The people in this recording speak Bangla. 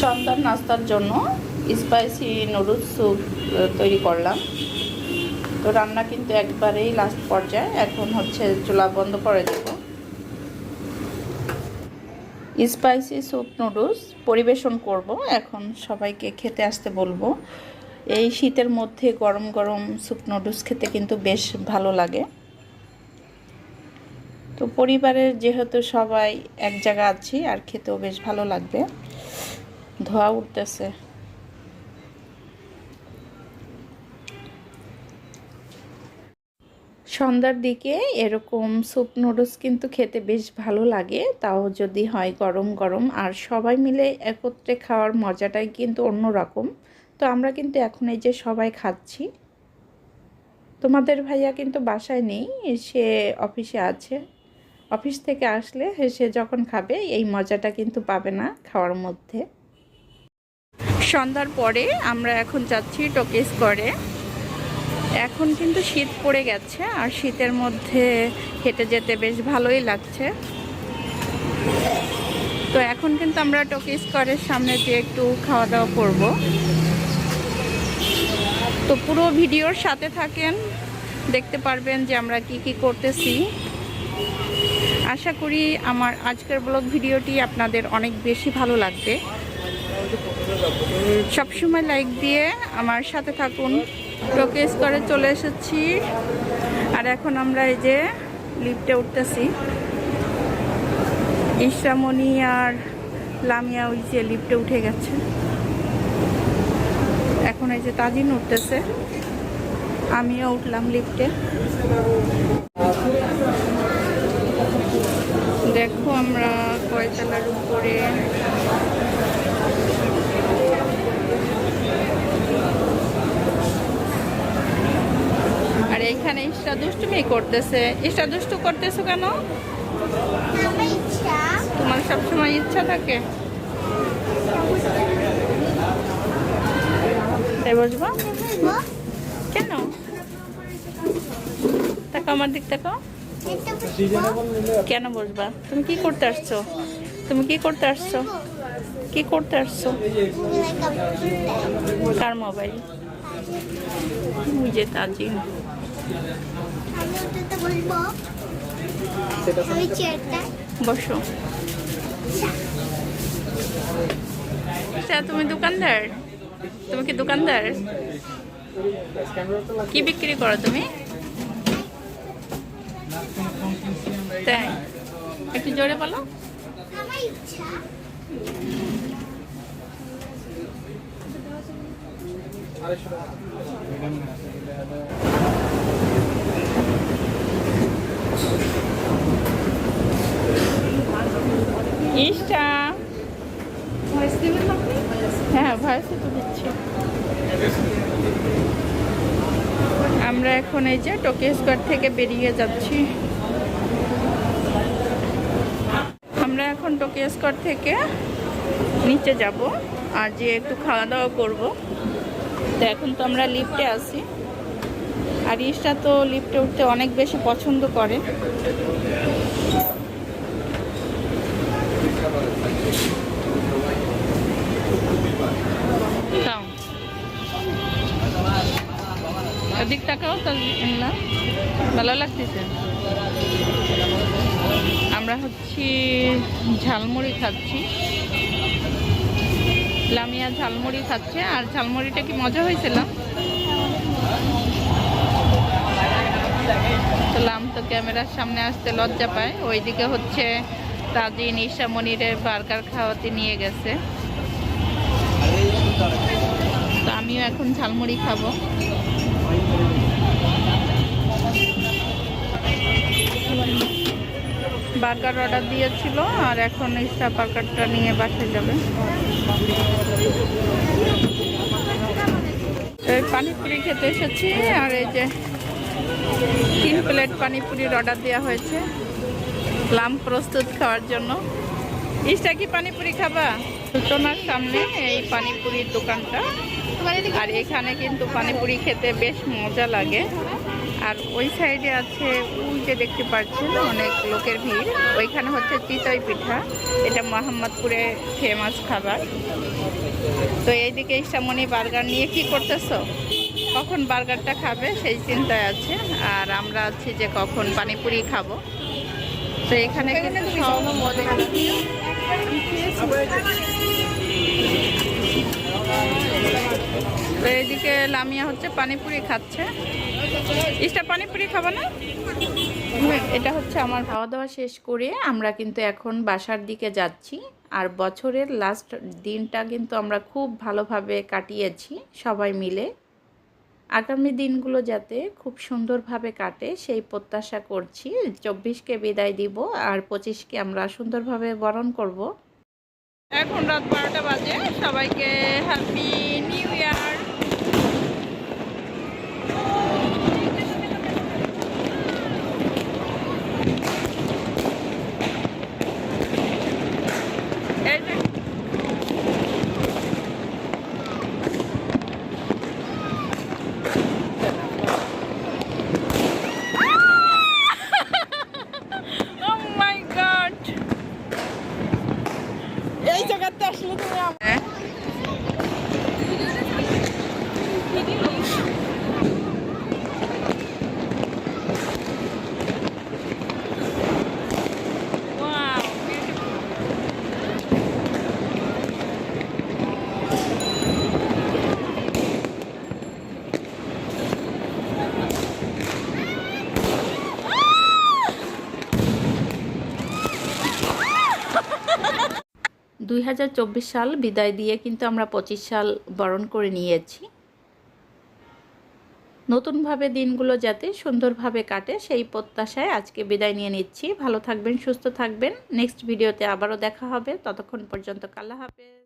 সন্ধ্যার নাস্তার জন্য স্পাইসি নুডলস স্যুপ তৈরি করলাম। তো রান্না কিন্তু একবারেই লাস্ট পর্যায়ে। এখন হচ্ছে চুলা বন্ধ করে দেব। স্পাইসি স্যুপ নুডলস পরিবেশন করব। এখন সবাইকে খেতে আসতে বলব। এই শীতের মধ্যে গরম গরম স্যুপ নুডলস খেতে কিন্তু বেশ ভালো লাগে। তো পরিবারের যেহেতু সবাই এক জায়গা আছি, আর খেতেও বেশ ভালো লাগবে। ধোয়া উঠতেছে। সন্ধ্যার দিকে এরকম স্যুপ নুডলস কিন্তু খেতে বেশ ভালো লাগে, তাও যদি হয় গরম গরম। আর সবাই মিলে একত্রে খাওয়ার মজাটাই কিন্তু অন্য রকম তো আমরা কিন্তু এখন এই যে সবাই খাচ্ছি। তোমাদের ভাইয়া কিন্তু বাসায় নেই, সে অফিসে আছে। অফিস থেকে আসলে সে যখন খাবে, এই মজাটা কিন্তু পাবে না খাওয়ার মধ্যে। সন্ধ্যার পরে আমরা এখন যাচ্ছি টকেস করে এখন কিন্তু শীত পড়ে গেছে আর শীতের মধ্যে হেঁটে যেতে বেশ ভালোই লাগছে। তো এখন কিন্তু আমরা টকিস করের সামনে দিয়ে একটু খাওয়া দাওয়া করব। তো পুরো ভিডিওর সাথে থাকেন, দেখতে পারবেন যে আমরা কি কি করতেছি। আশা করি আমার আজকের ব্লগ ভিডিওটি আপনাদের অনেক বেশি ভালো লাগবে। সবসময় লাইক দিয়ে আমার সাথে থাকুন। টোকেস করে চলে এসেছি। আর এখন আমরা এই যে লিফটে উঠতেছি। ইসরামণি আর লামিয়া ওই যে লিফটে উঠে গেছে। এখন এই যে তাজিন উঠতেছে। আমিও উঠলাম লিফটে। দেখো আমরা কয়তলার উপরে আর এইখানে ইষ্টা দুষ্টুমি করতেছে। ইষ্টা দুষ্টু করতেছো কেন? তোমার সবসময় ইচ্ছা থাকে। বসবা? কেন? তাকাও আমার দিক তাকাও। কেন বসবা? তুমি কি করতে আসছো? তুমি কি করতে আসছো? কি করতে আসছো? কার মোবাইল? যে তাজি আমি চেয়ারটা বসো। আচ্ছা তুমি দোকানদার? তুমি কি দোকানদার? কি বিক্রি করো তুমি? তাই। একটু জোরে বলো। আমার ইচ্ছা ইষ্টা হ্যাঁ ভয়েসে তো দিচ্ছি। আমরা এখন এই যে টোকিও স্কোয়ার থেকে বেরিয়ে যাচ্ছি। আমরা এখন টোকিও স্কোয়ার থেকে নিচে যাব আর যে একটু খাওয়া দাওয়া করব। তো এখন তো আমরা লিফটে আছি। আর ইষ্টা তো লিফটে উঠতে অনেক বেশি পছন্দ করে। তাকাও তাহলে ভালো লাগতেছে। আমরা হচ্ছি ঝালমুড়ি খাচ্ছি। লামিয়া ঝালমুড়ি খাচ্ছে। আর ঝালমুড়িটা কি মজা হয়েছিল? লাম তো ক্যামেরার সামনে আসতে লজ্জা পায়। ওইদিকে হচ্ছে তাজিন ঈশা মনিরের বার্গার খাওয়াতে নিয়ে গেছে। তো আমিও এখন ঝালমুড়ি খাব। বার্গার অর্ডার দিয়েছিল, আর এখন ইস্টা বার্গারটা নিয়ে বাসে যাবে। পানিপুরি খেতে এসেছি, আর এই যে তিন প্লেট পানিপুরির অর্ডার দেওয়া হয়েছে, লাম প্রস্তুত খাওয়ার জন্য। ইস্টা, কি পানিপুরি খাবা? সূচনার সামনে এই পানিপুরির দোকানটা, আর এখানে কিন্তু পানিপুরি খেতে বেশ মজা লাগে। আর ওই সাইডে আছে ওই যে দেখতে পাচ্ছেন অনেক লোকের ভিড়। ওইখানে হচ্ছে চিতই পিঠা। এটা মোহাম্মদপুরে ফেমাস খাবার। তো এইদিকে ইসামনি বার্গার নিয়ে কি করতেছো? কখন বার্গারটা খাবে সেই চিন্তায় আছে। আর আমরা আছি যে কখন পানিপুরি খাব। তো এখানে তো এইদিকে লামিয়া হচ্ছে পানিপুরি খাচ্ছে। ইস্টা পানিপুরি খাব না? এটা হচ্ছে আমার খাওয়া দাওয়া শেষ করে আমরা কিন্তু এখন বাসার দিকে যাচ্ছি। আর বছরের লাস্ট দিনটা কিন্তু আমরা খুব ভালোভাবে কাটিয়েছি সবাই মিলে। আগামী দিনগুলো যাতে খুব সুন্দরভাবে কাটে সেই প্রত্যাশা করছি। চব্বিশকে বিদায় দিব আর পঁচিশকে আমরা সুন্দরভাবে বরণ করব। এখন রাত বারোটা বাজে। সবাইকে হ্যাপি নিউ ইয়ার এই যে Oh my god! এই জায়গাতে আসলে তুমি হ্যাঁ Wow, beautiful. দুই হাজার চব্বিশ সাল বিদায় দিয়ে কিন্তু আমরা পঁচিশ সাল বরণ করে নিয়েছি। নতুনভাবে দিনগুলো যাতে সুন্দরভাবে কাটে, সেই প্রত্যাশায় আজকে বিদায় নিয়ে নিচ্ছি। ভালো থাকবেন, সুস্থ থাকবেন। নেক্সট ভিডিওতে আবারও দেখা হবে। ততক্ষণ পর্যন্ত কাল্লা হাফেজ।